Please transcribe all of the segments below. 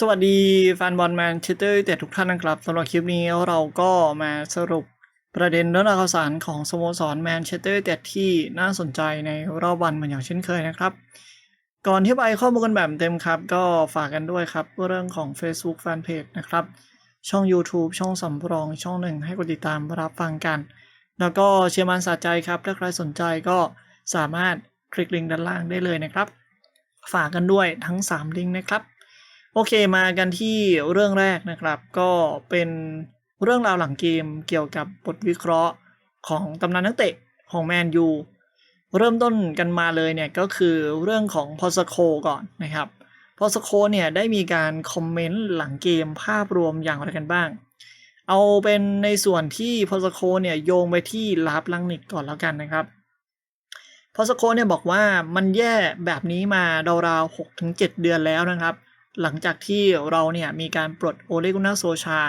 สวัสดีแฟนบอลแมนเชสเตอร์เต็ดทุกท่านนะครับสำหรับคลิปนี้เราก็มาสรุปประเด็นเรื่องราวข่าวสารของสโมสรแมนเชสเตอร์เต็ดที่น่าสนใจในรอบวันเหมือนอย่างเช่นเคยนะครับ ก่อนที่ไปข้อมูลกันแบบเต็มครับ ก็ฝากกันด้วยครับเรื่องของ Facebook Fanpage นะครับ ช่อง YouTube ช่องสำรองช่องหนึ่งให้กดติดตามรับฟังกัน แล้วก็เชียร์มันสะใจครับ ถ้าใครสนใจก็สามารถคลิกลิงก์ด้านล่างได้เลยนะครับ ฝากกันด้วยทั้ง 3 ลิงก์นะครับ โอเคมากันที่เรื่องแรกนะครับ ก็เป็นเรื่องราวหลังเกมเกี่ยวกับบทวิเคราะห์ของตำนานนักเตะของแมนยูเริ่มต้นกันมาเลยเนี่ยก็คือเรื่องของพอสโคก่อนนะครับพอสโคเนี่ยได้มีการคอมเมนต์หลังเกมภาพรวมอย่างไรกันบ้าง เอาเป็นในส่วนที่พอสโคเนี่ยโยงไปที่ลาบลังนิกก่อนแล้วกันนะครับพอสโคเนี่ยบอกว่ามันแย่แบบนี้มาราวๆ6-7 เดือนแล้วนะครับ หลังจากที่เราเนี่ยมีการปลดโอเลกุนาโซชา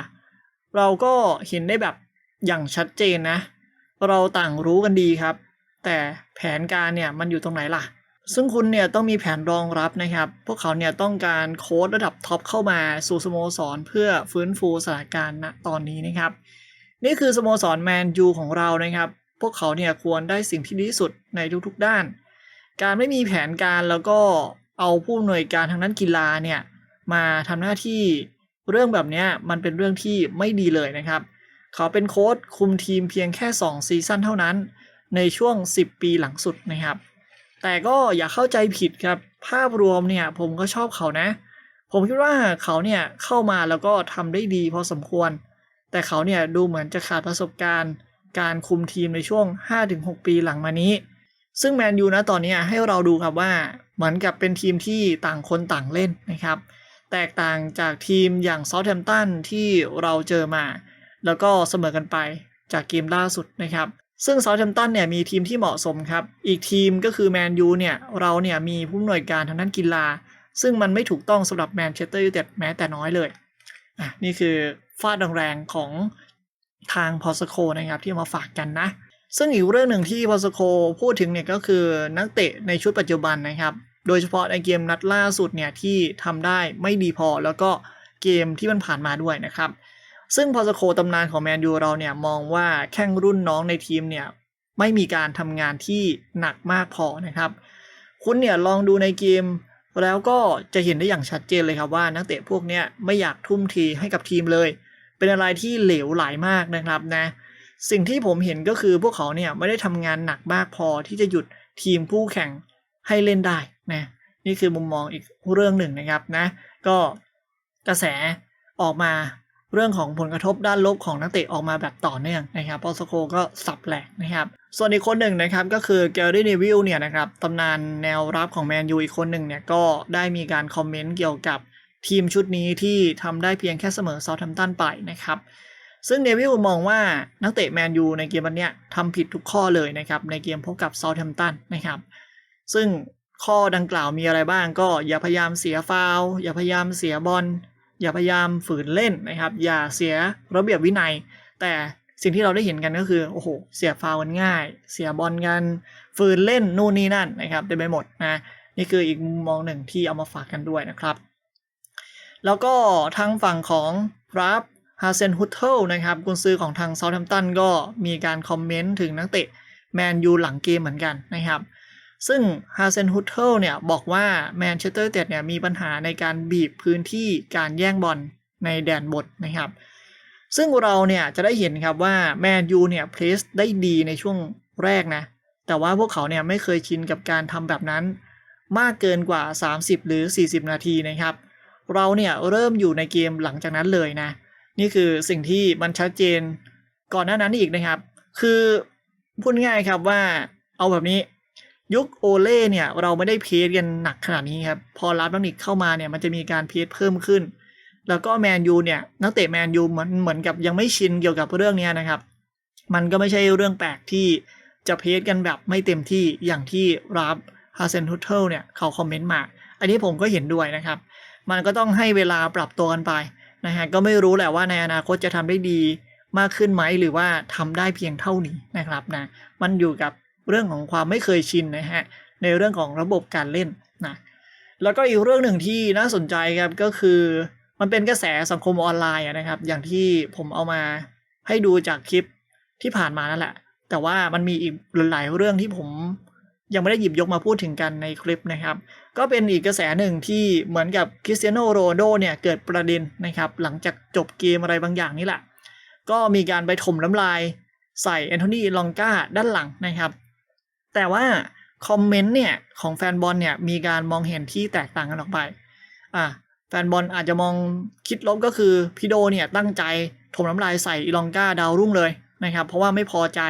เราก็เห็นได้แบบอย่างชัดเจนนะ เราต่างรู้กันดีครับ แต่แผนการเนี่ยมันอยู่ตรงไหนล่ะ ซึ่งคุณเนี่ยต้องมีแผนรองรับนะครับ พวกเขาเนี่ยต้องการโค้ดระดับท็อปเข้ามาสู่สโมสรเพื่อฟื้นฟูสถานการณ์ณตอนนี้นะครับ นี่คือสโมสรแมนยูของเรานะครับ พวกเขาเนี่ยควรได้สิ่งที่ดีที่สุดในทุกๆด้าน การไม่มีแผนการแล้วก็เอาผู้อำนวยการทางด้านกีฬาเนี่ย มาทำหน้าที่เรื่องแบบนี้มันเป็นเรื่องที่ไม่ดีเลยนะครับ เขาเป็นโค้ชคุมทีมเพียงแค่ 2 ซีซั่นเท่านั้นในช่วง 10 ปีหลังสุดนะครับ แต่ก็อย่าเข้าใจผิดครับ ภาพรวมเนี่ยผมก็ชอบเขานะ ผมคิดว่าเขาเนี่ยเข้ามาแล้วก็ทำได้ดีพอสมควร แต่เขาเนี่ยดูเหมือนจะขาดประสบการณ์ การคุมทีมในช่วง 5-6 ปีหลังมานี้ ซึ่งแมนยูนะตอนนี้ให้เราดูครับว่าเหมือนกับเป็นทีมที่ต่างคนต่างเล่นนะครับ แตกต่างจากทีมอย่างซ u ทแ h มตันที่เราเจอมา แล้วก็เสมอกันไปจากเกมล่าสุดนะครับ ซึ่งซ u ทแ h มตันเนี่ยมีทีมที่เหมาะสมครับ อีกทีมก็คือแมนยูเนี่ยเราเนี่ยมีผู้อำนวยการทางด้านกีฬา ซึ่งมันไม่ถูกต้องสำหรับแมนเชสเตอร์ยูไนเต็ดแม้แต่น้อยเลยอะนี่คือฟาดแรงๆของทางพอสโคนะครับที่มาฝากกันนะซึ่งอีกเรื่องหนึ่งที่พอสโคพูดถึงเนี่ยก็คือนักเตะในชุดปัจจุบันนะครับ โดยเฉพาะในเกมนัดล่าสุดเนี่ยที่ทำได้ไม่ดีพอแล้วก็เกมที่มันผ่านมาด้วยนะครับ ซึ่งพอสโคตำนานของแมนยูเราเนี่ยมองว่าแข้งรุ่นน้องในทีมเนี่ยไม่มีการทำงานที่หนักมากพอนะครับ คุณเนี่ยลองดูในเกมแล้วก็จะเห็นได้อย่างชัดเจนเลยครับว่านักเตะพวกเนี้ยไม่อยากทุ่มเทให้กับทีมเลย เป็นอะไรที่เหลวไหลมากนะครับนะสิ่งที่ผมเห็นก็คือพวกเขาเนี่ยไม่ได้ทำงานหนักมากพอที่จะหยุดทีมผู้แข่งให้เล่นได้ นะนี่คือมุมมองอีกเรื่องหนึ่งนะครับนะก็กระแสออกมาเรื่องของผลกระทบด้านลบของนักเตะออกมาแบบต่อเนื่องนะครับปอสโคก็สับแหลกนะครับ ส่วนอีกคนหนึ่งนะครับก็คือแกลลี่เนวิลเนี่ยนะครับตำนานแนวรับของแมนยูอีกคนหนึ่งเนี่ยก็ได้มีการคอมเมนต์เกี่ยวกับทีมชุดนี้ที่ทำได้เพียงแค่เสมอซาท์แฮมป์ตันไปนะครับซึ่งเนวิลมองว่านักเตะแมนยูในเกมวันนี้ทำผิดทุกข้อเลยนะครับในเกมพบกับซาท์แฮมป์ตันนะครับซึ่ง ข้อดังกล่าวมีอะไรบ้างก็อย่าพยายามเสียฟาว์อย่าพยายามเสียบอลอย่าพยายามฝืนเล่นนะครับ อย่าเสียระเบียบวินัย แต่สิ่งที่เราได้เห็นกันก็คือโอ้โหเสียฟาว์กันง่าย เสียบอลกันฝืนเล่นนู่นนี่นั่นนะครับเต็มไปหมดนะนี่คืออีกมุมมองหนึ่งที่เอามาฝากกันด้วยนะครับ แล้วก็ทางฝั่งของรับฮาเซนฮุตเทิลนะครับกุนซือของทางเซาท์แฮมป์ตันก็มีการคอมเมนต์ถึงนักเตะแมนยูหลังเกมเหมือนกันนะครับ ซึ่งฮาเซนฮุตเทิลเนี่ยบอกว่าแมนเชสเตอร์เต็ดเนี่ยมีปัญหาในการบีบพื้นที่การแย่งบอลในแดนบทนะครับ ซึ่งเราเนี่ยจะได้เห็นครับว่าแมนยูเนี่ยเพลสได้ดีในช่วงแรกนะ แต่ว่าพวกเขาเนี่ยไม่เคยชินกับการทำแบบนั้น มากเกินกว่า 30 หรือ 40 นาทีนะครับ เราเนี่ยเริ่มอยู่ในเกมหลังจากนั้นเลยนะ นี่คือสิ่งที่มันชัดเจนก่อนหน้านั้นอีกนะครับ คือพูดง่ายครับว่าเอาแบบนี้ ยุคโอเล่เนี่ยเราไม่ได้เพจกันหนักขนาดนี้ครับ พอรับนักนิกเข้ามาเนี่ยมันจะมีการเพจเพิ่มขึ้น แล้วก็แมนยูเนี่ยนักเตะแมนยูเหมือนเหมือนกับยังไม่ชินเกี่ยวกับเรื่องนี้นะครับ มันก็ไม่ใช่เรื่องแปลกที่จะเพจกันแบบไม่เต็มที่อย่างที่รับฮาเซนทุเทลเนี่ยเขาคอมเมนต์มา อันนี้ผมก็เห็นด้วยนะครับ มันก็ต้องให้เวลาปรับตัวกันไปนะฮะก็ไม่รู้แหละว่าในอนาคตจะทำได้ดีมากขึ้นไหมหรือว่าทำได้เพียงเท่านี้นะครับนะมันอยู่กับ เรื่องของความไม่เคยชินนะฮะในเรื่องของระบบการเล่นนะแล้วก็อีกเรื่องหนึ่งที่น่าสนใจครับก็คือมันเป็นกระแสสังคมออนไลน์นะครับ อย่างที่ผมเอามาให้ดูจากคลิปที่ผ่านมานั่นแหละ แต่ว่ามันมีอีกหลายเรื่องที่ผมยังไม่ได้หยิบยกมาพูดถึงกันในคลิปนะครับ ก็เป็นอีกกระแสหนึ่งที่เหมือนกับคริสเตียโนโรโดเนี่ยเกิดประเด็นนะครับ หลังจากจบเกมอะไรบางอย่างนี่แหละ ก็มีการไปถมน้ำลายใส่แอนโทนีลองกาด้านหลังนะครับ แต่ว่าคอมเมนต์เนี่ยของแฟนบอลเนี่ยมีการมองเห็นที่แตกต่างกันออกไป อะแฟนบอลอาจจะมองคิดลบก็คือพี่โดเนี่ยตั้งใจถมน้ำลายใส่อีลองกาดาวรุ่งเลยนะครับ เพราะว่าไม่พอใจ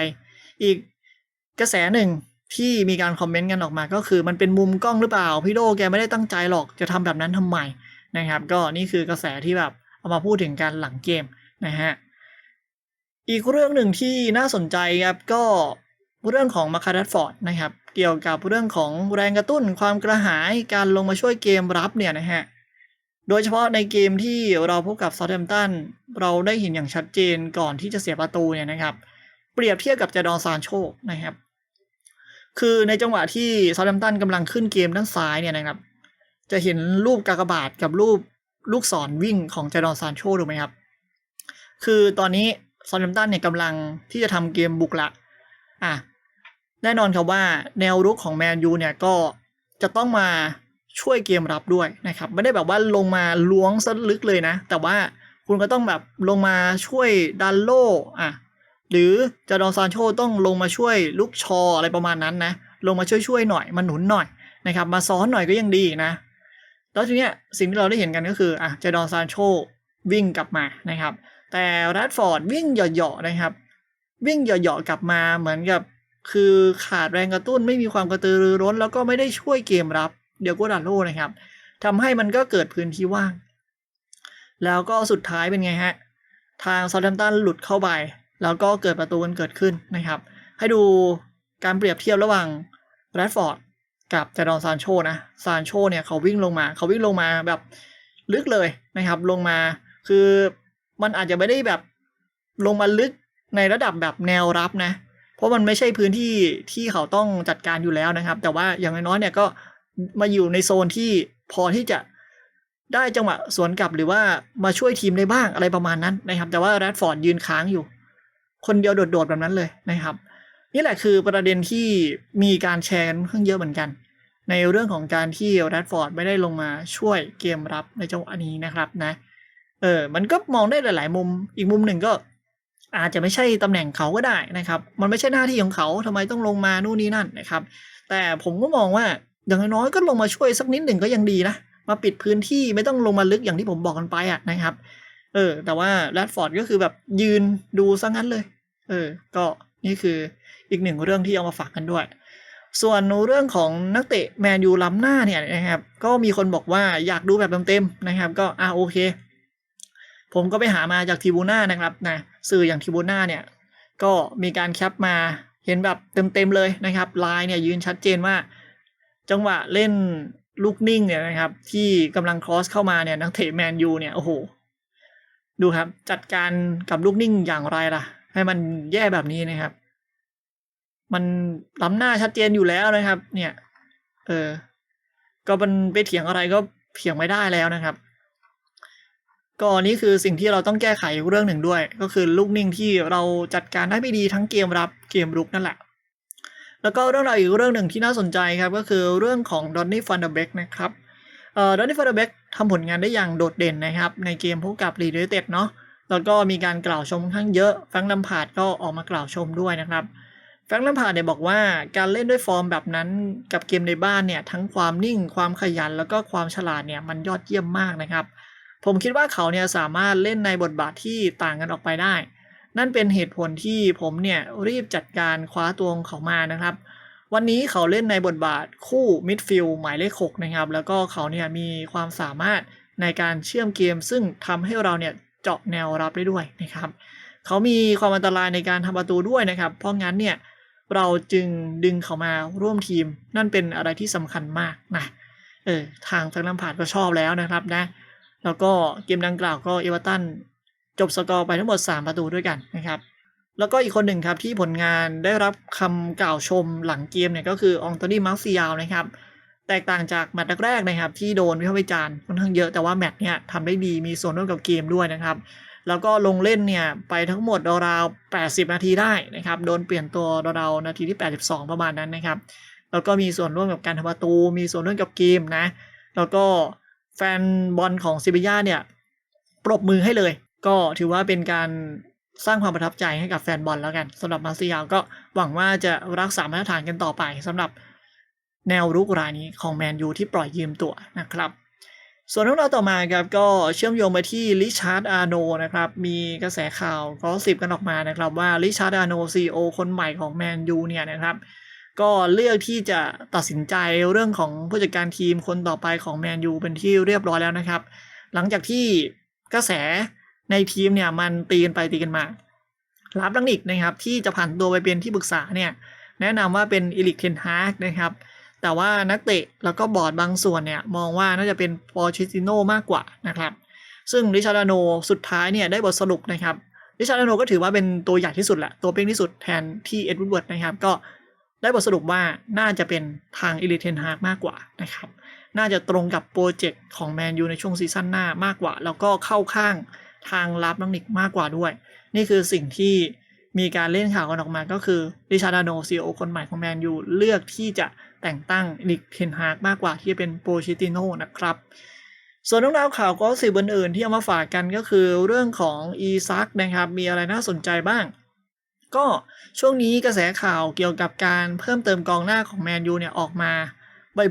อีกกระแสหนึ่งที่มีการคอมเมนต์กันออกมาก็คือมันเป็นมุมกล้องหรือเปล่า พี่โดแกไม่ได้ตั้งใจหรอกจะทำแบบนั้นทำไมนะครับ ก็นี่คือกระแสที่แบบเอามาพูดถึงกันหลังเกมนะฮะอีกเรื่องหนึ่งที่น่าสนใจครับก็ เรื่องของมาคาร์ดฟอร์ดนะครับ เกี่ยวกับเรื่องของแรงกระตุ้น ความกระหายการลงมาช่วยเกมรับเนี่ยนะฮะโดยเฉพาะในเกมที่เราพบกับซา u t แ a มตันเราได้เห็นอย่างชัดเจนก่อนที่จะเสียประตูเนี่ยนะครับ เปรียบเทียบกับจดอนซานโชนะครับ คือในจังหวะที่ซา u t แ a มตันกำลังขึ้นเกมด้านซ้ายเนี่ยนะครับ จะเห็นรูปกากบาทกับรูปลูกศรวิ่งของจดอนซานโชถูกไหมครับ คือตอนนี้ซา u t แ a มตันเนี่ยกำลังที่จะทำเกมบุกละอะ แน่นอนครับว่าแนวรุกของแมนยูเนี่ยก็จะต้องมาช่วยเกมรับด้วยนะครับ ไม่ได้แบบว่าลงมาล้วงซะลึกเลยนะ แต่ว่าคุณก็ต้องแบบลงมาช่วยดันโลอะหรือจาดอนซานโชต้องลงมาช่วยลูกชออะไรประมาณนั้นนะ ลงมาช่วยช่วยๆหน่อยมาหนุนหน่อยนะครับ มาซ้อนหน่อยก็ยังดีนะ แล้วทีเนี้ยสิ่งที่เราได้เห็นกันก็คืออะจาดอนซานโชวิ่งกลับมานะครับ แต่แรดฟอร์ดวิ่งเหยาะๆนะครับ วิ่งเหยาะๆกลับมาเหมือนกับ คือขาดแรงกระตุ้นไม่มีความกระตือรือร้น แล้วก็ไม่ได้ช่วยเกมรับ เดียวโกดันโลนะครับทำให้มันก็เกิดพื้นที่ว่าง แล้วก็สุดท้ายเป็นไงฮะ ทางซา u t แ a มตันหลุดเข้าไป แล้วก็เกิดประตูกันเกิดขึ้นนะครับ ให้ดูการเปรียบเทียบระหว่างแรดฟอร์ดกับจาดอนซานโชนะซานโชเนี่ยเขาวิ่งลงมา เขาวิ่งลงมาแบบลึกเลยนะครับ ลงมาคือมันอาจจะไม่ได้แบบลงมาลึกในระดับแบบแนวรับนะ เพราะมันไม่ใช่พื้นที่ที่เขาต้องจัดการอยู่แล้วนะครับ แต่ว่าอย่างน้อยๆเนี่ยก็มาอยู่ในโซนที่พอที่จะได้จังหวะสวนกลับหรือว่ามาช่วยทีมได้บ้างอะไรประมาณนั้นนะครับ แต่ว่าแรดฟอร์ดยืนค้างอยู่ คนเดียวโดดๆแบบนั้นเลยนะครับ นี่แหละคือประเด็นที่มีการแชร์กันค่อนข้างเยอะเหมือนกัน ในเรื่องของการที่แรดฟอร์ดไม่ได้ลงมาช่วยเกมรับในจังหวะนี้นะครับนะเออมันก็มองได้หลาย ๆ มุมอีกมุมหนึ่งก็ อาจจะไม่ใช่ตำแหน่งเขาก็ได้นะครับ มันไม่ใช่หน้าที่ของเขาทำไมต้องลงมานู่นนี่นั่นนะครับ แต่ผมก็มองว่าอย่างน้อยก็ลงมาช่วยสักนิดหนึ่งก็ยังดีนะมาปิดพื้นที่ไม่ต้องลงมาลึกอย่างที่ผมบอกกันไปอะนะครับ เออ แต่ว่าแรดฟอร์ดก็คือแบบยืนดูซะงั้นเลย เออ ก็นี่คืออีกหนึ่งเรื่องที่เอามาฝากกันด้วย ส่วนเรื่องของนักเตะแมนยูล้ำหน้าเนี่ยนะครับ ก็มีคนบอกว่าอยากดูแบบเต็มๆนะครับ ก็อ่าโอเค ผมก็ไปหามาจากทีบูน่านะครับนะสื่ออย่างทีบูน่าเนี่ยก็มีการแคปมาเห็นแบบเต็มๆเลยนะครับลน์เนี่ยยืนชัดเจนว่า จังหวะเล่นลูกนิ่งเนี่ยนะครับ ที่กำลังครอสเข้ามาเนี่ยนักเตะแมนยูเนี่ยโอ้โห ดูครับ จัดการกับลูกนิ่งอย่างไรล่ะ ให้มันแย่แบบนี้นะครับ มันล้ำหน้าชัดเจนอยู่แล้วนะครับ เนี่ย เออ ก็มันไปเถียงอะไรก็เถียงไม่ได้แล้วนะครับ ก็นี่คือสิ่งที่เราต้องแก้ไขเรื่องหนึ่งด้วย ก็คือลูกนิ่งที่เราจัดการได้ไม่ดีทั้งเกมรับเกมรุกนั่นแหละ แล้วก็เรื่องราวอีกเรื่องหนึ่งที่น่าสนใจครับ ก็คือเรื่องของดอนนี่ฟันเดเบกนะครับเอ่อดอนนี่ฟันเดเบกทำผลงานได้อย่างโดดเด่นนะครับ ในเกมพบกับลีเดเต็ดเนาะแล้วก็มีการกล่าวชมค่อนข้างเยอะแฟรงค์ลัมพาดก็ออกมากล่าวชมด้วยนะครับแฟรงค์ลัมพาดเนี่ยบอกว่าการเล่นด้วยฟอร์มแบบนั้นกับเกมในบ้านเนี่ยทั้งความนิ่งความขยันแล้วก็ความฉลาดเนี่ยมันยอดเยี่ยมมากนะครับ ผมคิดว่าเขาเนี่ยสามารถเล่นในบทบาทที่ต่างกันออกไปได้ นั่นเป็นเหตุผลที่ผมเนี่ยรีบจัดการคว้าตัวของเขามานะครับ วันนี้เขาเล่นในบทบาทคู่มิดฟิลด์หมายเลข6นะครับ แล้วก็เขาเนี่ยมีความสามารถในการเชื่อมเกม ซึ่งทำให้เราเนี่ยเจาะแนวรับได้ด้วยนะครับ เขามีความอันตรายในการทำประตูด้วยนะครับ เพราะงั้นเนี่ยเราจึงดึงเขามาร่วมทีม นั่นเป็นอะไรที่สำคัญมากนะเออทางแฟรงค์ลัมพาร์ดก็ชอบแล้วนะครับนะ แล้วก็เกมดังกล่าวก็เอเวอร์ตันจบสกอร์ไปทั้งหมด 3 ประตูด้วยกันนะครับ แล้วก็อีกคนหนึ่งครับที่ผลงานได้รับคำกล่าวชมหลังเกมเนี่ยก็คือองโตนี่มาร์ซิยาลนะครับ แตกต่างจากแมตช์แรกๆนะครับ ที่โดนวิพากษ์วิจารณ์ค่อนข้างเยอะแต่ว่าแมตช์เนี่ยทำได้ดีมีส่วนร่วมกับเกมด้วยนะครับแล้วก็ลงเล่นเนี่ยไปทั้งหมดราวๆ80 นาทีได้นะครับ โดนเปลี่ยนตัวราวๆนาทีที่ 82 ประมาณนั้นนะครับ แล้วก็มีส่วนร่วมกับการทำประตู มีส่วนร่วมกับเกมนะ แล้วก็ แฟนบอลของซิบิยาเนี่ย ปรบมือให้เลย ก็ถือว่าเป็นการสร้างความประทับใจให้กับแฟนบอลแล้วกันสำหรับมาร์เซียลก็หวังว่าจะรักษามาตรฐานกันต่อไปสำหรับแนวรุกรายนี้ของแมนยูที่ปล่อยยืมตัวนะครับ ส่วนเรื่องราวต่อมาครับก็เชื่อมโยงไปที่ลิชาร์ดอาโนนะครับ มีกระแสข่าวก็สิบกันออกมานะครับว่าลิชาร์ดอาโนซีโอคนใหม่ของแมนยูเนี่ยนะครับ ก็เลือกที่จะตัดสินใจเรื่องของผู้จัดการทีมคนต่อไปของแมนยูเป็นที่เรียบร้อยแล้วนะครับ หลังจากที่กระแสในทีมเนี่ยมันตีกันไปตีกันมารับลังนิกนะครับ ที่จะผ่านตัวไปเป็นที่ปรึกษาเนี่ยแนะนำว่าเป็นอิลิกเทนฮากนะครับ แต่ว่านักเตะแล้วก็บอร์ดบางส่วนเนี่ยมองว่าน่าจะเป็นปอชิติโนมากกว่านะครับ ซึ่งริชาร์ดโนสุดท้ายเนี่ยได้บทสรุปนะครับริชาร์ดโนก็ถือว่าเป็นตัวใหญ่ที่สุดแหละตัวเป้งที่สุดแทนที่เอ็ดวูดเวิร์ดนะครับ ก็ ได้บทสรุปว่าน่าจะเป็นทางอิลิเทนฮากมากกว่านะครับ น่าจะตรงกับโปรเจกต์ของแมนยูในช่วงซีซั่นหน้ามากกว่า แล้วก็เข้าข้างทางรับน้องนิกมากกว่าด้วย นี่คือสิ่งที่มีการเล่นข่าวกันออกมาก็คือริชาร์ดโนซีโอคนใหม่ของแมนยูเลือกที่จะแต่งตั้งนิกเทนฮากมากกว่าที่จะเป็นโปรชิติโนนะครับ ส่วนเรื่องราวข่าวก็สื่ออื่นๆที่เอามาฝากกันก็คือเรื่องของอีซักนะครับ มีอะไรน่าสนใจบ้าง ก็ช่วงนี้กระแสข่าวเกี่ยวกับการเพิ่มเติมกองหน้าของแมนยูเนี่ยออกมา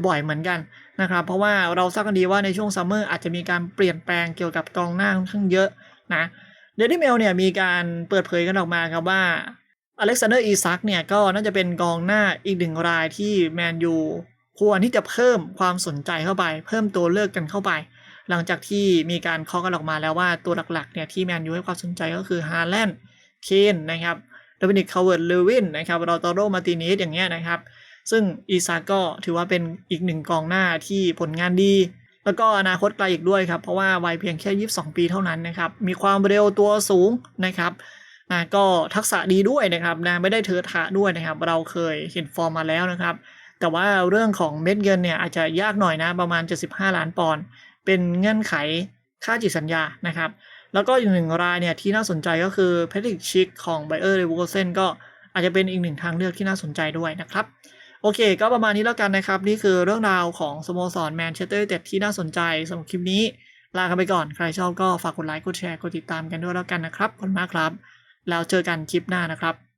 บ่อยๆ เหมือนกันนะครับ เพราะว่าเราทราบกันดีว่าในช่วงซัมเมอร์อาจจะมีการเปลี่ยนแปลงเกี่ยวกับกองหน้าค่อนข้างเยอะนะเดลิเมลเนี่ยมีการเปิดเผยกันออกมาครับว่าอเล็กซานเดอร์อีซักเนี่ยก็น่าจะเป็นกองหน้าอีกหนึ่งรายที่แมนยูควรที่จะเพิ่มความสนใจเข้าไป เพิ่มตัวเลือกกันเข้าไป หลังจากที่มีการเคาะกันออกมาแล้วว่าตัวหลักๆเนี่ยที่แมนยูให้ความสนใจก็คือฮาแลนด์เคนนะครับ ดมินิกคาเวิร์ดเลวินนะครับเราตโรมาตินิสอย่างเงี้ยนะครับ ซึ่งอีซาก็ถือว่าเป็นอีกหนึ่งกองหน้าที่ผลงานดี แล้วก็อนาคตไกลอีกด้วยครับ เพราะว่าวัยเพียงแค่ 22 ปีเท่านั้นนะครับ มีความเร็วตัวสูงนะครับนะก็ทักษะดีด้วยนะครับนะไม่ได้เทอะทะด้วยนะครับ เราเคยเห็นฟอร์มมาแล้วนะครับ แต่ว่าเรื่องของเม็ดเงินเนี่ยอาจจะยากหน่อยนะประมาณ 75 ล้านปอนด์เป็นเงื่อนไขค่าจิตสัญญานะครับ แล้วก็อีกหนึ่งรายเนี่ยที่น่าสนใจก็คือแพทริกชิกของไบเออร์เลเวอร์เซนก็อาจจะเป็นอีกหนึ่งทางเลือกที่น่าสนใจด้วยนะครับ โอเค ก็ประมาณนี้แล้วกันนะครับ นี่คือเรื่องราวของสโมสรแมนเชสเตอร์ยูไนเต็ดที่น่าสนใจสำหรับคลิปนี้ ลากันไปก่อนใครชอบก็ฝากกดไลค์กดแชร์กดติดตามกันด้วยแล้วกันนะครับขอบคุณมากครับ แล้วเจอกันคลิปหน้านะครับ